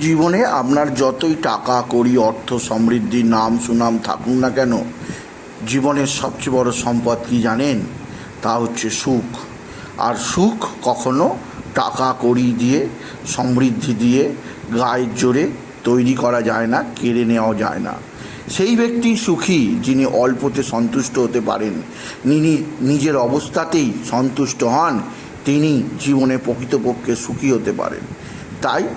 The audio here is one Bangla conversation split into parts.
জীবনে আপনার যতই টাকা, কড়ি, অর্থ, সমৃদ্ধি, নাম, সুনাম থাকুক না কেন, জীবনের সবচেয়ে বড় সম্পদ কি জানেন? তা হচ্ছে সুখ। আর সুখ কখনো টাকা, কড়ি দিয়ে, সমৃদ্ধি দিয়ে, গায়ের জোরে তৈরি করা যায় না, কেড়ে নেওয়া যায় না। সেই ব্যক্তি সুখী যিনি অল্পতে সন্তুষ্ট হতে পারেন যিনি নিজের অবস্থাতেই সন্তুষ্ট হন, তিনি জীবনে প্রকৃতপক্ষে সুখী হতে পারেন। তাই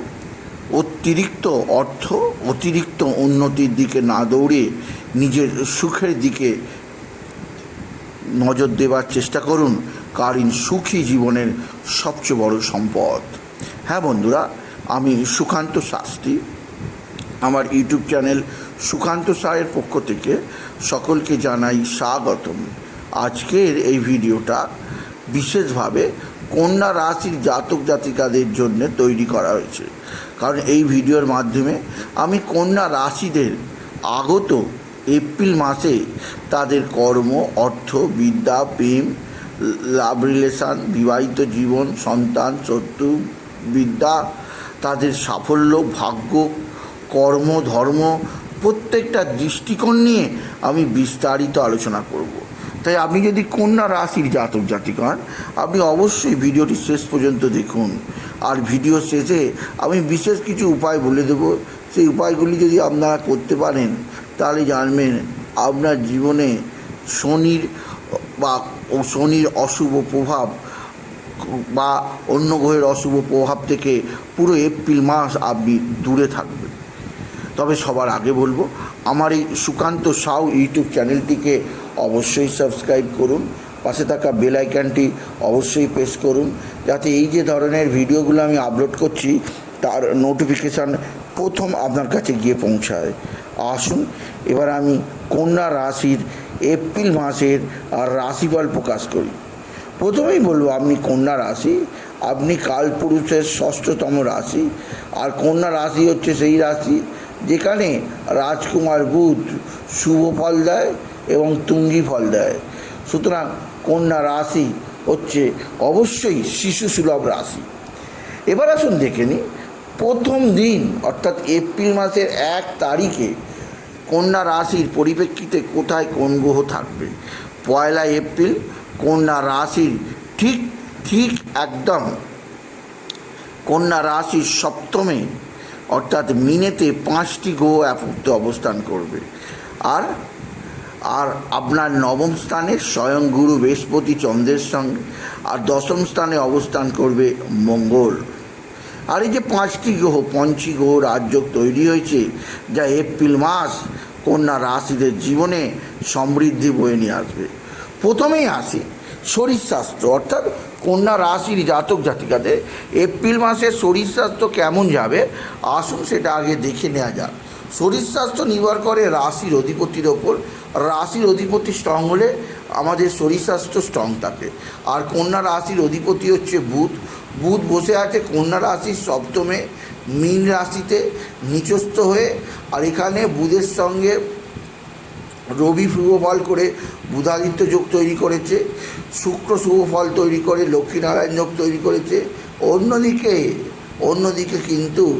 অতিরিক্ত অর্থ, অতিরিক্ত উন্নতির দিকে না দৌড়ে নিজের সুখের দিকে নজর দেওয়ার চেষ্টা করুন। কারণ সুখী জীবনের সবচেয়ে বড় সম্পদ। হ্যাঁ বন্ধুরা, আমি সুকান্ত শাস্ত্রী। আমার ইউটিউব চ্যানেল সুকান্ত সায়ের পক্ষ থেকে সকলকে জানাই স্বাগতম। আজকের এই ভিডিওটা বিশেষভাবে কন্যা রাশির জাতক জাতিকাদের জন্য তৈরি করা হয়েছে। কারণ এই ভিডিওর মাধ্যমে আমি কন্যা রাশিদের আগত এপ্রিল মাসে তাদের কর্ম, অর্থ, বিদ্যা, প্রেম, লাভ রিলেশান, বিবাহিত জীবন, সন্তান, শত্রু, বিদ্যা, তাদের সাফল্য, ভাগ্য, কর্ম, ধর্ম প্রত্যেকটা দৃষ্টিকোণ নিয়ে আমি বিস্তারিত আলোচনা করব। তাই আপনি যদি কন্যা রাশির জাতক জাতিক আপনি অবশ্যই ভিডিওটি শেষ পর্যন্ত দেখুন। আর ভিডিও শেষে আমি বিশেষ কিছু উপায় বলে দেব। সেই উপায়গুলি যদি আপনারা করতে পারেন, তাহলে জানবেন আপনার জীবনে শনির বা শনির অশুভ প্রভাব বা অন্য গ্রহের অশুভ প্রভাব থেকে পুরো এপ্রিল মাস আপনি দূরে থাকবেন। তবে সবার আগে বলব, আমার এই সুকান্ত সাউ ইউটিউব চ্যানেলটিকে অবশ্যই সাবস্ক্রাইব করুন। পাশে থাকা বেল আইকনটি অবশ্যই প্রেস করুন। যাতে এই যে ধরনের ভিডিওগুলো আমি আপলোড করছি, তার নোটিফিকেশান প্রথম আপনার কাছে গিয়ে পৌঁছায়। আসুন, এবার আমি কন্যা রাশির এপ্রিল মাসের রাশিফল প্রকাশ করি। প্রথমেই বলব, আপনি কন্যা রাশি, আপনি কালপুরুষের ষষ্ঠতম রাশি, আর কন্যা রাশি হচ্ছে সেই রাশি, যেখানে রাজকুমার বুধ শুভ ফল দেয় এবং তুঙ্গি ফল দেয়। সুতরাং কন্যা রাশি হচ্ছে অবশ্যই শিশু সুলভ রাশি। এবার আসুন দেখে নিই, প্রথম দিন অর্থাৎ এপ্রিল মাসের এক তারিখে কন্যা রাশির পরিপ্রেক্ষিতে কোথায় কোন গ্রহ থাকবে? পয়লা এপ্রিল, কন্যা রাশির ঠিক ঠিক একদম কন্যা রাশির সপ্তমে, অর্থাৎ মিনেতে পাঁচটি গ্রহ অবস্থান করবে। আর আর আপনার নবম স্থানে স্বয়ং গুরু বৃহস্পতি চন্দ্রের সঙ্গে, আর দশম স্থানে অবস্থান করবে মঙ্গল। আর এই যে পাঁচটি গ্রহ, পঞ্চী গ্রহ রাজযোগ তৈরি হয়েছে, যা এপ্রিল মাস কন্যা রাশিদের জীবনে সমৃদ্ধি বয়ে নিয়ে আসবে। প্রথমেই আসি শরীর স্বাস্থ্য, অর্থাৎ কন্যা রাশির জাতক জাতিকাদের এপ্রিল মাসে শরীর স্বাস্থ্য কেমন যাবে, আসুন সেটা আগে দেখে নেওয়া যাক। শরীর স্বাস্থ্য নির্ভর করে রাশির অধিপতির ওপর রাশির অধিপতি স্ট্রং হলে আমাদের শরীর স্বাস্থ্য স্ট্রং থাকে। আর কন্যা রাশির অধিপতি হচ্ছে বুধ। বুধ বসে আছে কন্যা রাশির সপ্তমে, মীন রাশিতে নিচস্থ হয়ে, আর এখানে বুধের সঙ্গে রবি শুভ ফল করে বুধাদিত্য যোগ তৈরি করেছে, শুক্র শুভ ফল তৈরি করে, লক্ষ্মীনারায়ণ যোগ তৈরি করেছে। অন্যদিকে অন্যদিকে কিন্তু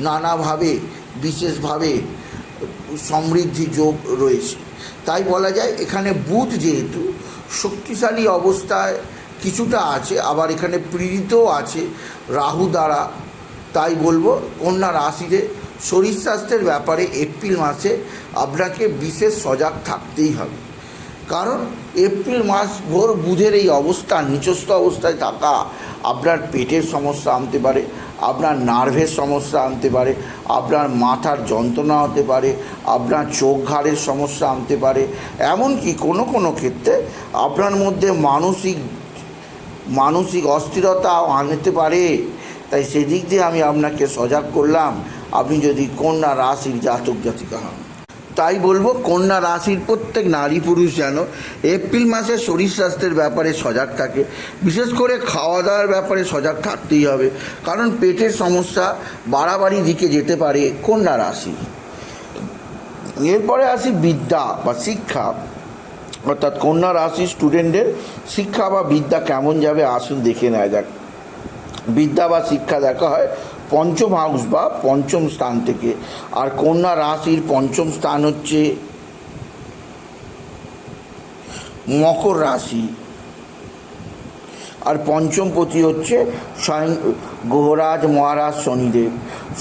নানাভাবে, বিশেষভাবে সমৃদ্ধি যোগ রয়েছে। তাই বলা যায়, এখানে বুধ যেহেতু শক্তিশালী অবস্থায় কিছুটা আছে, আবার এখানে পীড়িতও আছে রাহু দ্বারা। তাই বলব, কন্যা রাশিতে শরীর স্বাস্থ্যের ব্যাপারে এপ্রিল মাসে আপনাকে বিশেষ সজাগ থাকতেই হবে। কারণ এপ্রিল মাস ভোর বুধের এই অবস্থা, নিচস্থ অবস্থায় থাকা আপনার পেটের সমস্যা আনতে পারে আপনার নার্ভের সমস্যা আনতে পারে, আপনার মাথার যন্ত্রণা হতে পারে, আপনার চোখ ঘাড়ের সমস্যা আনতে পারে। এমনকি কোনো কোনো ক্ষেত্রে আপনার মধ্যে মানসিক মানসিক অস্থিরতাও আনতে পারে। তাই সেদিক দিয়ে আমি আপনাকে সজাগ করলাম। আপনি যদি কন্যা রাশির জাতক জাতিকা হন। তাই বলব কন্যা রাশির প্রত্যেক নারী পুরুষ যেন এপ্রিল মাসে শরীর স্বাস্থ্যের ব্যাপারে সজাগ থাকে। বিশেষ করে খাওয়া দাওয়ার ব্যাপারে সজাগ থাকতেই হবে। কারণ পেটের সমস্যা বাড়াবাড়ি দিকে যেতে পারে কন্যা রাশি। এরপরে আসি বিদ্যা বা শিক্ষা। অর্থাৎ কন্যা রাশি স্টুডেন্টদের শিক্ষা বা বিদ্যা কেমন যাবে আসুন দেখে নেওয়া যাক। বিদ্যা বা শিক্ষা দেখা হয় পঞ্চম হাউস বা পঞ্চম স্থান থেকে। আর কন্যা রাশির পঞ্চম স্থান হচ্ছে মকর রাশি। আর পঞ্চম পতি হচ্ছে স্বয়ং গ্রহরাজ মহারাজ শনিদেব।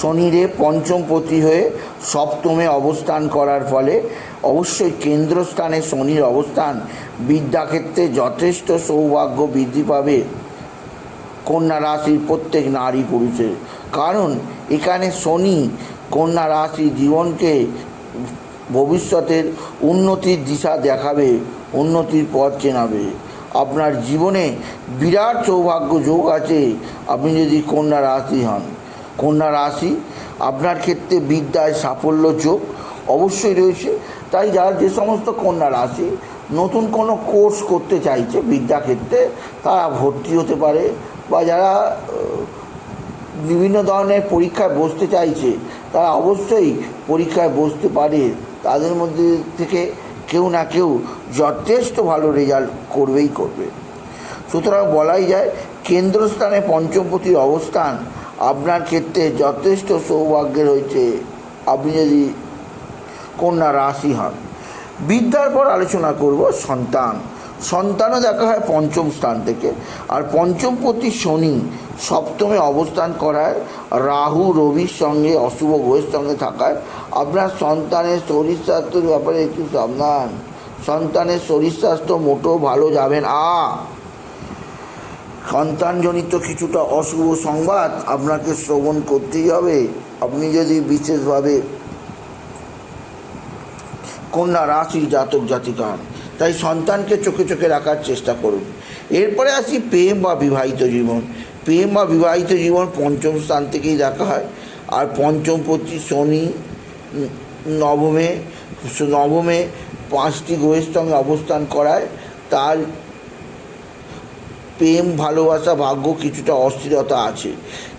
শনিদেব পঞ্চম পতি হয়ে সপ্তমে অবস্থান করার ফলে অবশ্যই কেন্দ্রস্থানে শনির অবস্থান। বিদ্যাক্ষেত্রে যথেষ্ট সৌভাগ্য বৃদ্ধি পাবে। কন্যা রাশির প্রত্যেক নারী পুরুষের। কারণ এখানে শনি কন্যা রাশি জীবনকে ভবিষ্যতের উন্নতির দিশা দেখাবে, উন্নতির পথ চেনাবে। আপনার জীবনে বিরাট সৌভাগ্য যোগ আছে, আপনি যদি কন্যা রাশি হন। কন্যা রাশি আপনার ক্ষেত্রে বিদ্যায় সাফল্য যোগ অবশ্যই রয়েছে। তাই যারা যে সমস্ত কন্যা রাশি নতুন কোনো কোর্স করতে চাইছে বিদ্যাক্ষেত্রে, তারা ভর্তি হতে পারে। বা যারা বিভিন্ন ধরনের পরীক্ষায় বসতে চাইছে, তারা অবশ্যই পরীক্ষায় বসতে পারে। তাদের মধ্যে থেকে কেউ না কেউ যথেষ্ট ভালো রেজাল্ট করবেই করবে। সুতরাং বলাই যায়, কেন্দ্রস্থানে পঞ্চমপতির অবস্থান আপনার ক্ষেত্রে যথেষ্ট সৌভাগ্যের হয়েছে। আপনি যদি কন্যা রাশি হন বিদ্যার পর আলোচনা করব সন্তান। সন্তানও দেখা হয় পঞ্চম স্থান থেকে। আর পঞ্চমপতি শনি সপ্তমে অবস্থান করায়, রাহু, রবির সঙ্গে, অশুভ গ্রহের সঙ্গে থাকায়। আপনার সন্তানের শরীর স্বাস্থ্যের ব্যাপারে একটু সাবধান। সন্তানের শরীর স্বাস্থ্য মোটেও ভালো যাবে না। সন্তানজনিত কিছুটা অশুভ সংবাদ আপনাকে শ্রবণ করতেই হবে। আপনি যদি বিশেষভাবে কন্যা রাশির জাতক জাতিকা তাই সন্তানকে চোখে চোখে রাখার চেষ্টা করুন। এরপরে আসি প্রেম বা বিবাহিত জীবন। প্রেম বা বিবাহিত জীবন পঞ্চম স্থান থেকেই দেখা হয়। আর পঞ্চম পতি শনি নবমে নবমে পাঁচটি গ্রহের সঙ্গে অবস্থান করায়। তার প্রেম, ভালোবাসা, ভাগ্য কিছুটা অস্থিরতা আছে।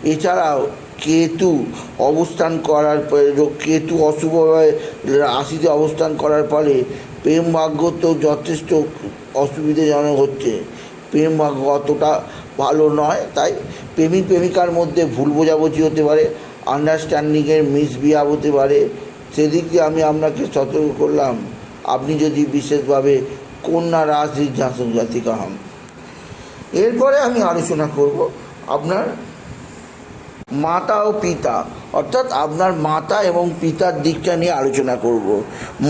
এছাড়াও কেতু অবস্থান করার পরে, কেতু অশুভভাবে রাশিতে অবস্থান করার ফলে প্রেম ভাগ্য তো যথেষ্ট অসুবিধাজনক হচ্ছে। প্রেম ভাগ্য অতটা ভালো নয়, তাই প্রেমিক প্রেমিকার মধ্যে ভুল বোঝাবুঝি হতে পারে আন্ডারস্ট্যান্ডিংয়ের মিসবিহেভ হতে পারে। সেদিক আমি আপনাকে সতর্ক করলাম, আপনি যদি বিশেষভাবে কন্যা রাশির জাতক জাতিকা হন। এরপরে আমি আলোচনা করব আপনার মাতা ও পিতা। অর্থাৎ আপনার মাতা এবং পিতার দিকটা নিয়ে আলোচনা করব।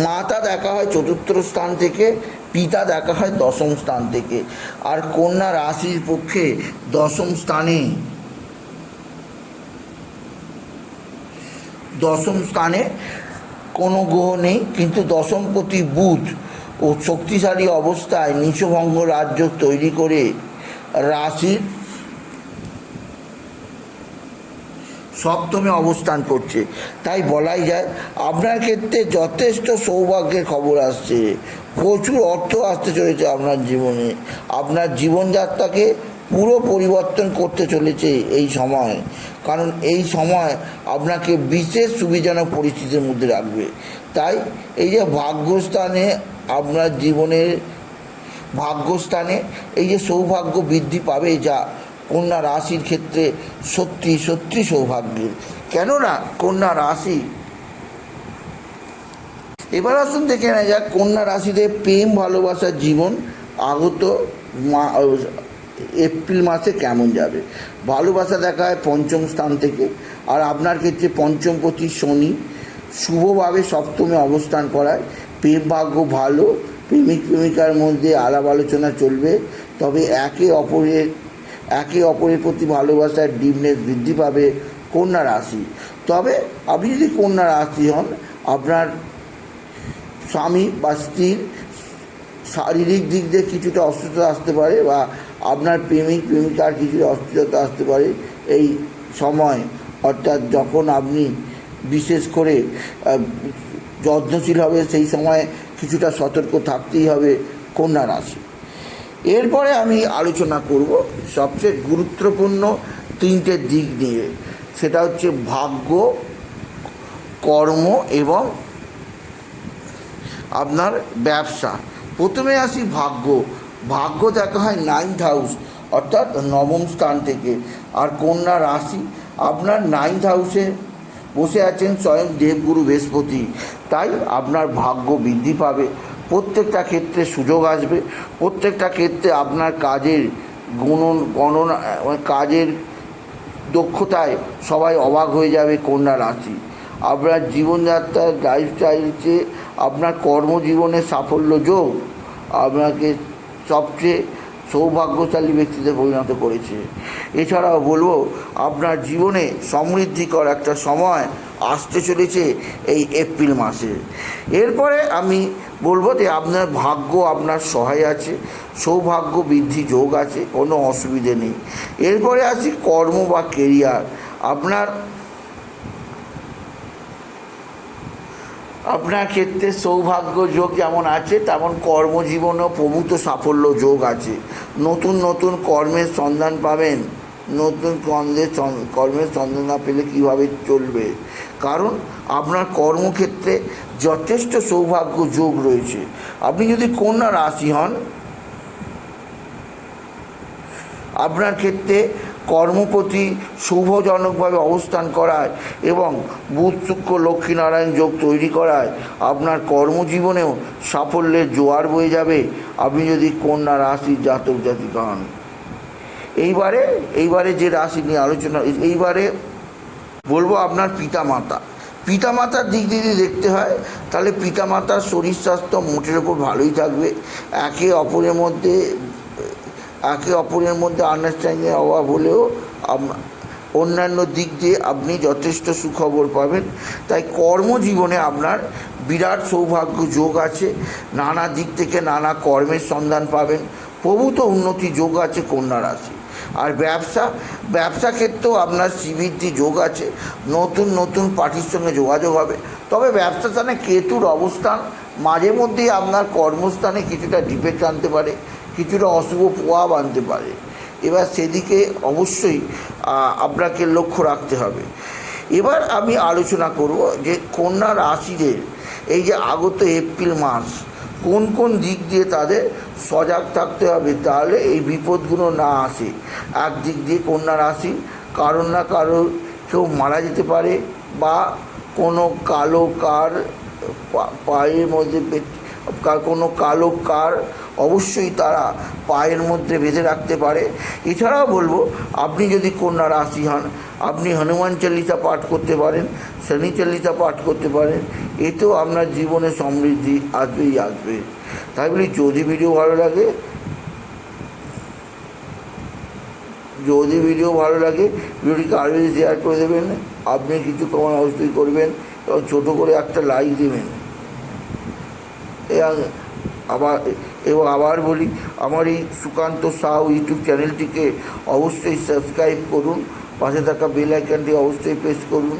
মাতা দেখা হয় চতুর্থ স্থান থেকে, পিতা দেখা হয় দশম স্থান থেকে। আর কন্যা রাশির পক্ষে দশম স্থানে দশম স্থানে কোনো গ্রহ নেই, কিন্তু দশমপতি বুধ ও শক্তিশালী অবস্থায় নিচভঙ্গ রাজ্য তৈরি করে রাশির সপ্তমে অবস্থান করছে। তাই বলাই যায়, আপনার ক্ষেত্রে যথেষ্ট সৌভাগ্যের খবর আসছে। প্রচুর অর্থ আসতে চলেছে আপনার জীবনে। আপনার জীবনযাত্রাকে পুরো পরিবর্তন করতে চলেছে এই সময়। কারণ এই সময় আপনাকে বিশেষ সুবিধাজনক পরিস্থিতির মধ্যে রাখবে। তাই এই যে ভাগ্যস্থানে আপনার জীবনের ভাগ্যস্থানে এই যে সৌভাগ্য বৃদ্ধি পাবে যা কন্যা রাশির ক্ষেত্রে সত্যি সত্যি সৌভাগ্যের কেননা কন্যা রাশি এবার আসুন দেখে নেওয়া যাক, কন্যা রাশিতে প্রেম ভালোবাসার জীবন আগত এপ্রিল মাসে কেমন যাবে? ভালোবাসা দেখা হয় পঞ্চম স্থান থেকে। আর আপনার ক্ষেত্রে পঞ্চমপতি শনি শুভভাবে সপ্তমে অবস্থান করায়। প্রেম ভাগ্য ভালো প্রেমিক প্রেমিকার মধ্যে আলাপ আলোচনা চলবে। তবে একে অপরের একে অপরের প্রতি ভালোবাসার ডিমনেস বৃদ্ধি পাবে কন্যা রাশি। তবে আপনি যদি কন্যা রাশি হন, আপনার স্বামী বা স্ত্রীর শারীরিক দিক দিয়ে কিছুটা অসুস্থতা আসতে পারে বা আপনার প্রেমিক, প্রেমিকার কিছুটা অস্থিরতা আসতে পারে এই সময়। অর্থাৎ যখন আপনি বিশেষ করে যত্নশীল হবে, সেই সময় কিছুটা সতর্ক থাকতেই হবে কন্যা রাশি। এরপরে আমি আলোচনা করব সবচেয়ে গুরুত্বপূর্ণ তিনটে দিক নিয়ে। সেটা হচ্ছে ভাগ্য, কর্ম এবং আপনার ব্যবসা। প্রথমে আসি ভাগ্য। ভাগ্য দেখা হয় নাইন্থ হাউস অর্থাৎ নবম স্থান থেকে। আর কন্যা রাশি, আপনার নাইন্থ হাউসে বসে আছেন স্বয়ং দেবগুরু বৃহস্পতি। তাই আপনার ভাগ্য বৃদ্ধি পাবে। প্রত্যেকটা ক্ষেত্রে সুযোগ আসবে, প্রত্যেকটা ক্ষেত্রে আপনার কাজের গুণন, গণনা মানে কাজের দক্ষতায় সবাই অবাক হয়ে যাবে কন্যা রাশি। আপনার জীবনযাত্রার লাইফস্টাইলকে আপনার কর্মজীবনে সাফল্য যোগ আপনাকে সবচেয়ে সৌভাগ্যশালী ব্যক্তিতে পরিণত করেছে। এছাড়াও বলব, আপনার জীবনে সমৃদ্ধিকর একটা সময় আসতে চলেছে এই এপ্রিল মাসে। এরপরে আমি বলব যে আপনার ভাগ্য, আপনার সহায় আছে, সৌভাগ্য বৃদ্ধি যোগ আছে, কোনো অসুবিধে নেই। এরপরে আসি কর্ম বা কেরিয়ার আপনার আপনার ক্ষেত্রে সৌভাগ্য যোগ যেমন আছে, তেমন কর্মজীবনেও প্রভূত সাফল্য যোগ আছে। নতুন নতুন কর্মের সন্ধান পাবেন। নতুন কর্মের কর্মের সন্ধান না পেলে কীভাবে চলবে? কারণ আপনার কর্মক্ষেত্রে যথেষ্ট সৌভাগ্য যোগ রয়েছে। আপনি যদি কন্যা রাশি হন, আপনার ক্ষেত্রে কর্মপতি শুভজনকভাবে অবস্থান করায় এবং বুধ, শুক্র লক্ষ্মীনারায়ণ যোগ তৈরি করায় আপনার কর্মজীবনেও সাফল্যের জোয়ার বয়ে যাবে। আপনি যদি কন্যা রাশির জাতক জাতিকা হন এইবারে এইবারে যে রাশি নিয়ে আলোচনা, এইবারে বলব আপনার পিতামাতা। পিতামাতার দিক যদি দেখতে হয়, তাহলে পিতামাতার শরীর স্বাস্থ্য মোটের ওপর ভালোই থাকবে। একে অপরের মধ্যে, একে অপরের মধ্যে আন্ডারস্ট্যান্ডিংয়ের অভাব হলেও অন্যান্য দিক দিয়ে আপনি যথেষ্ট সুখবর পাবেন। তাই কর্মজীবনে আপনার বিরাট সৌভাগ্য যোগ আছে। নানা দিক থেকে নানা কর্মের সন্ধান পাবেন। প্রভূত উন্নতি যোগ আছে কন্যা রাশি আর ব্যবসা ব্যবসা ক্ষেত্রেও আপনার শ্রীবৃদ্ধি যোগ আছে, নতুন নতুন পার্টির সঙ্গে যোগাযোগ হবে। তবে ব্যবসা স্থানে কেতুর অবস্থান, মাঝে মধ্যেই আপনার কর্মস্থানে কিছুটা ডিপেট আনতে পারে, কিছুটা অশুভ প্রভাব আনতে পারে। এবার সেদিকে অবশ্যই আপনাকে লক্ষ্য রাখতে হবে। এবার আমি আলোচনা করব যে কন্যা রাশিদের, এই যে আগত এপ্রিল মাস কোন কোন দিক দিয়ে তাদের সজাগ থাকতে হবে, তাহলে এই বিপদগুলো না আসে। এক দিক দিয়ে কন্যা রাশি, কারোর না কারোর কেউ মারা যেতে পারে বা কোনো কালো কার পায়ের মধ্যে কোনো কালো কার অবশ্যই তারা পায়ের মধ্যে বেঁধে রাখতে পারে। এছাড়াও বলব, আপনি যদি কন্যা রাশি হন, আপনি হনুমান চল্লিশা পাঠ করতে পারেন, শনি চল্লিশা পাঠ করতে পারেন এতেও আপনার জীবনে সমৃদ্ধি আসবেই আসবে। তাই বলি, যদি ভিডিও ভালো লাগে, যদি ভিডিও ভালো লাগে ভিডিওটিকে আরও বেশি শেয়ার করে দেবেন, আপনি কিছু কমান অবশ্যই করবেন, এবং ছোটো করে একটা লাইক দেবেন। আবার, এবং আবার বলি, আমার এই সুকান্ত সাউ ইউটিউব চ্যানেলটিকে অবশ্যই সাবস্ক্রাইব করুন, পাশে থাকা বেল আইকনটি অবশ্যই প্রেস করুন।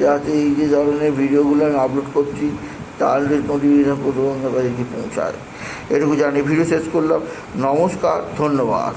যাতে এই যে ধরনের ভিডিওগুলো আমি আপলোড করছি, তাহলে নোটিফিকেশন প্রথম পৌঁছায়। এটুকু জানি ভিডিও শেষ করলাম। নমস্কার, ধন্যবাদ।